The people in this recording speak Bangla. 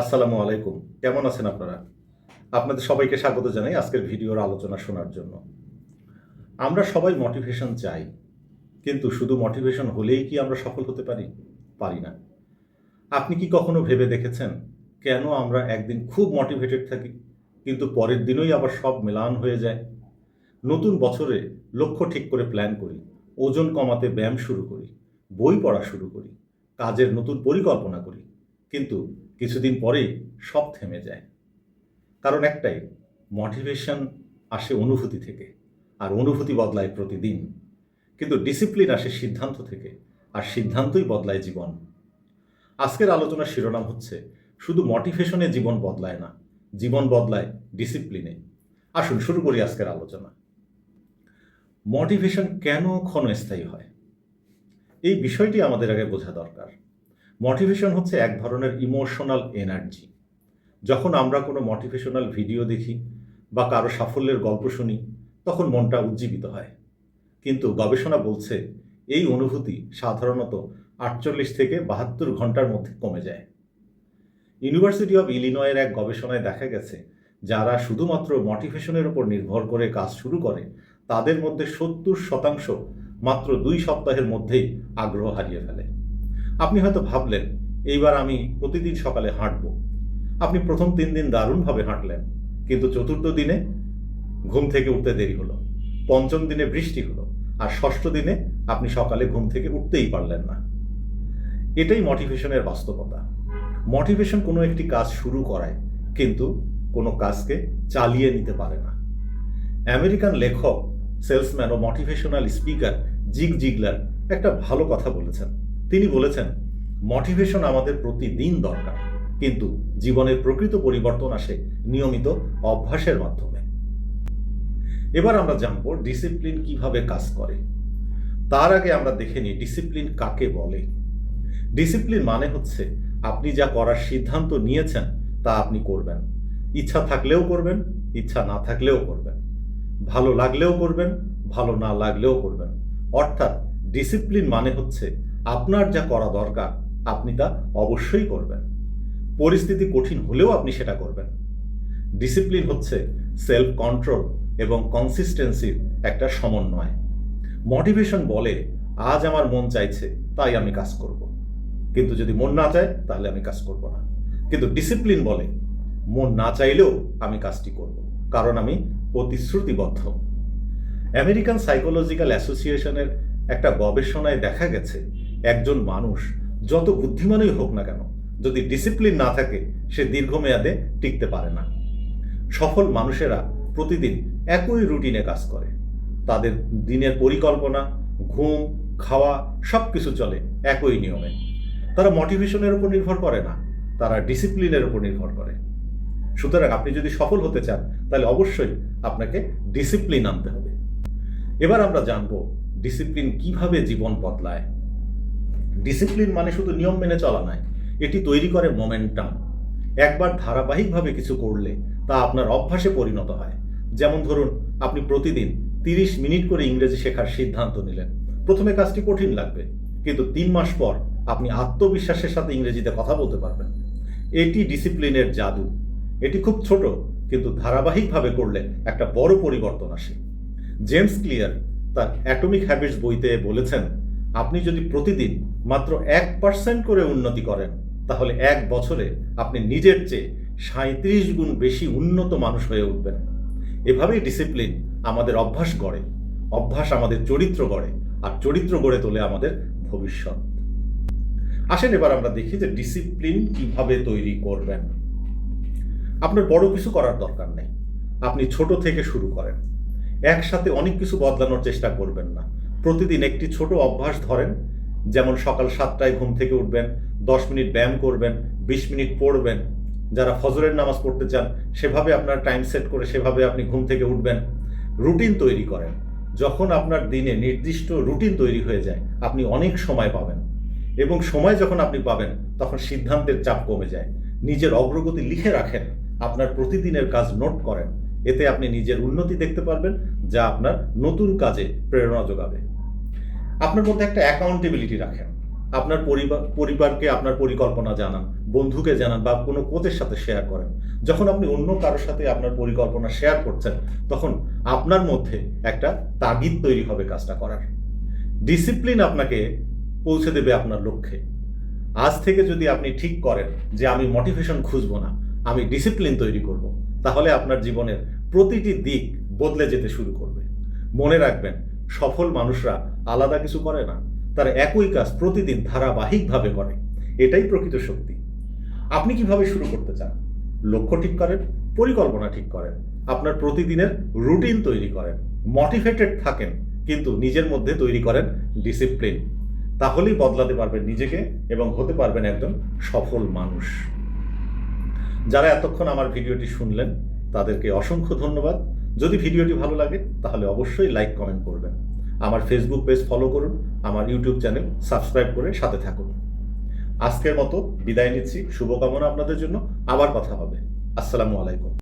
আসসালামু আলাইকুম। কেমন আছেন আপনারা? আপনাদের সবাইকে স্বাগত জানাই আজকের ভিডিওর আলোচনা শোনার জন্য। আমরা সবাই মোটিভেশন চাই, কিন্তু শুধু মোটিভেশন হলেই কি আমরা সফল হতে পারি? পারি না। আপনি কি কখনো ভেবে দেখেছেন কেন আমরা একদিন খুব মোটিভেটেড থাকি, কিন্তু পরের দিনই আবার সব মেলান হয়ে যায়? নতুন বছরে লক্ষ্য ঠিক করে প্ল্যান করি, ওজন কমাতে ব্যায়াম শুরু করি, বই পড়া শুরু করি, কাজের নতুন পরিকল্পনা করি, কিন্তু কিছুদিন পরেই সব থেমে যায়। কারণ একটাই মোটিভেশন আসে অনুভূতি থেকে আর অনুভূতি বদলায় প্রতিদিন। কিন্তু ডিসিপ্লিন আসে সিদ্ধান্ত থেকে আর সিদ্ধান্তই বদলায় জীবন। আজকের আলোচনার শিরোনাম হচ্ছে, শুধু মোটিভেশনে জীবন বদলায় না, জীবন বদলায় ডিসিপ্লিনে আসুন, শুরু করি আজকের আলোচনা। মোটিভেশন কেন ক্ষণস্থায়ী হয়? এই বিষয়টি আমাদের আগে বোঝা দরকার। মোটিভেশন হচ্ছে এক ধরনের ইমোশনাল এনার্জি যখন আমরা কোনো মোটিভেশনাল ভিডিও দেখি বা কারও সাফল্যের গল্প শুনি, তখন মনটা উজ্জীবিত হয়। কিন্তু গবেষণা বলছে, এই অনুভূতি সাধারণত আটচল্লিশ থেকে বাহাত্তর ঘণ্টার মধ্যে কমে যায়। ইউনিভার্সিটি অব ইলিনয়ের এক গবেষণায় দেখা গেছে, যারা শুধুমাত্র মোটিভেশনের উপর নির্ভর করে কাজ শুরু করে, তাদের মধ্যে সত্তর শতাংশ মাত্র দুই সপ্তাহের মধ্যেই আগ্রহ হারিয়ে ফেলে। আপনি হয়তো ভাবলেন, এইবার আমি প্রতিদিন সকালে হাঁটব। আপনি প্রথম তিন দিন দারুণভাবে হাঁটলেন, কিন্তু চতুর্থ দিনে ঘুম থেকে উঠতে দেরি হলো, পঞ্চম দিনে বৃষ্টি হলো, আর ষষ্ঠ দিনে আপনি সকালে ঘুম থেকে উঠতেই পারলেন না। এটাই মোটিভেশনের বাস্তবতা। মোটিভেশন কোনো একটি কাজ শুরু করায়, কিন্তু কোনো কাজকে চালিয়ে নিতে পারে না। আমেরিকান লেখক, সেলসম্যান ও মোটিভেশনাল স্পিকার জিগ জিগলার একটা ভালো কথা বলেছেন। তিনি বলেছেন মোটিভেশন আমাদের প্রতিদিন দরকার, কিন্তু জীবনের প্রকৃত পরিবর্তন আসে নিয়মিত অভ্যাসের মাধ্যমে। এবার আমরা জানব ডিসিপ্লিন কীভাবে কাজ করে। তার আগে আমরা দেখে নিই ডিসিপ্লিন কাকে বলে। ডিসিপ্লিন মানে হচ্ছে, আপনি যা করার সিদ্ধান্ত নিয়েছেন, তা আপনি করবেন। ইচ্ছা থাকলেও করবেন, ইচ্ছা না থাকলেও করবেন। ভালো লাগলেও করবেন, ভালো না লাগলেও করবেন। অর্থাৎ ডিসিপ্লিন মানে হচ্ছে আপনার যা করা দরকার, আপনি তা অবশ্যই করবেন। পরিস্থিতি কঠিন হলেও আপনি সেটা করবেন। ডিসিপ্লিন হচ্ছে সেলফ কন্ট্রোল এবং কনসিস্টেন্সির একটা সমন্বয়। মোটিভেশন বলে, আজ আমার মন চাইছে, তাই আমি কাজ করব। কিন্তু যদি মন না চায়, তাহলে আমি কাজ করব না। কিন্তু ডিসিপ্লিন বলে, মন না চাইলেও আমি কাজটি করব। কারণ আমি প্রতিশ্রুতিবদ্ধ। আমেরিকান সাইকোলজিক্যাল অ্যাসোসিয়েশনের একটা গবেষণায় দেখা গেছে একজন মানুষ যত বুদ্ধিমানই হোক না কেন, যদি ডিসিপ্লিন না থাকে, সে দীর্ঘমেয়াদে টিকতে পারে না। সফল মানুষেরা প্রতিদিন একই রুটিনে কাজ করে। তাদের দিনের পরিকল্পনা, ঘুম, খাওয়া সব কিছু চলে একই নিয়মে। তারা মোটিভেশনের উপর নির্ভর করে না, তারা ডিসিপ্লিনের উপর নির্ভর করে। সুতরাং আপনি যদি সফল হতে চান, তাহলে অবশ্যই আপনাকে ডিসিপ্লিন আনতে হবে। এবার আমরা জানব ডিসিপ্লিন কীভাবে জীবন বদলায়। ডিসিপ্লিন মানে শুধু নিয়ম মেনে চলা নয়, এটি তৈরি করে মোমেন্টাম একবার ধারাবাহিকভাবে কিছু করলে তা আপনার অভ্যাসে পরিণত হয়। যেমন ধরুন, আপনি প্রতিদিন তিরিশ মিনিট করে ইংরেজি শেখার সিদ্ধান্ত নিলেন। প্রথমে কাজটি কঠিন লাগবে, কিন্তু তিন মাস পর আপনি আত্মবিশ্বাসের সাথে ইংরেজিতে কথা বলতে পারবেন। এটি ডিসিপ্লিনের জাদু। এটি খুব ছোট, কিন্তু ধারাবাহিকভাবে করলে একটা বড় পরিবর্তন আসে। জেমস ক্লিয়ার তার অ্যাটমিক হ্যাবিটস বইতে বলেছেন আপনি যদি প্রতিদিন মাত্র এক পার্সেন্ট করে উন্নতি করেন, তাহলে এক বছরে আপনি নিজের চেয়ে সাঁত্রিশ গুণ বেশি উন্নত মানুষ হয়ে উঠবেন। এভাবেই ডিসিপ্লিন আমাদের অভ্যাস গড়ে, অভ্যাস আমাদের চরিত্র গড়ে, আর চরিত্র গড়ে তোলে আমাদের ভবিষ্যৎ। আসেন এবার আমরা দেখি যে ডিসিপ্লিন কীভাবে তৈরি করবেন। আপনার বড় কিছু করার দরকার নেই। আপনি ছোট থেকে শুরু করেন। একসাথে অনেক কিছু বদলানোর চেষ্টা করবেন না। প্রতিদিন একটি ছোট অভ্যাস ধরেন, যেমন সকাল সাতটায় ঘুম থেকে উঠবেন, দশ মিনিট ব্যায়াম করবেন, বিশ মিনিট পড়বেন। যারা ফজরের নামাজ পড়তে চান, সেভাবে আপনার টাইম সেট করে সেভাবে আপনি ঘুম থেকে উঠবেন। রুটিন তৈরি করেন। যখন আপনার দিনে নির্দিষ্ট রুটিন তৈরি হয়ে যায়, আপনি অনেক সময় পাবেন। এবং সময় যখন আপনি পাবেন, তখন সিদ্ধান্তের চাপ কমে যায়। নিজের অগ্রগতি লিখে রাখেন, আপনার প্রতিদিনের কাজ নোট করেন। এতে আপনি নিজের উন্নতি দেখতে পারবেন, যা আপনার নতুন কাজে প্রেরণা যোগাবে। আপনার মধ্যে একটা অ্যাকাউন্টেবিলিটি রাখেন। আপনার পরিবার, পরিবারকে আপনার পরিকল্পনা জানান, বন্ধুকে জানান বা কোনো কোচের সাথে শেয়ার করেন। যখন আপনি অন্য কারোর সাথে আপনার পরিকল্পনা শেয়ার করছেন, তখন আপনার মধ্যে একটা তাগিদ তৈরি হবে কাজটা করার। ডিসিপ্লিন আপনাকে পৌঁছে দেবে আপনার লক্ষ্যে। আজ থেকে যদি আপনি ঠিক করেন যে আমি মোটিভেশন খুঁজবো না, আমি ডিসিপ্লিন তৈরি করব, তাহলে আপনার জীবনের প্রতিটি দিক বদলে যেতে শুরু করবে। মনে রাখবেন সফল মানুষরা আলাদা কিছু করে না। তারা একই কাজ প্রতিদিন ধারাবাহিকভাবে করে। এটাই প্রকৃত শক্তি। আপনি কীভাবে শুরু করতে চান? লক্ষ্য ঠিক করেন, পরিকল্পনা ঠিক করেন, আপনার প্রতিদিনের রুটিন তৈরি করেন, মোটিভেটেড থাকেন, কিন্তু নিজের মধ্যে তৈরি করেন ডিসিপ্লিন। তাহলেই বদলাতে পারবেন নিজেকে এবং হতে পারবেন একজন সফল মানুষ। যারা এতক্ষণ আমার ভিডিওটি শুনলেন, তাদেরকে অসংখ্য ধন্যবাদ। যদি ভিডিওটি ভালো লাগে, তাহলে অবশ্যই লাইক কমেন্ট করবেন। আমার ফেসবুক পেজ ফলো করুন, আমার ইউটিউব চ্যানেল সাবস্ক্রাইব করে সাথে থাকুন। আজকের মতো বিদায় নিচ্ছি, শুভকামনা আপনাদের জন্য, আবার কথা হবে। আসসালামু আলাইকুম।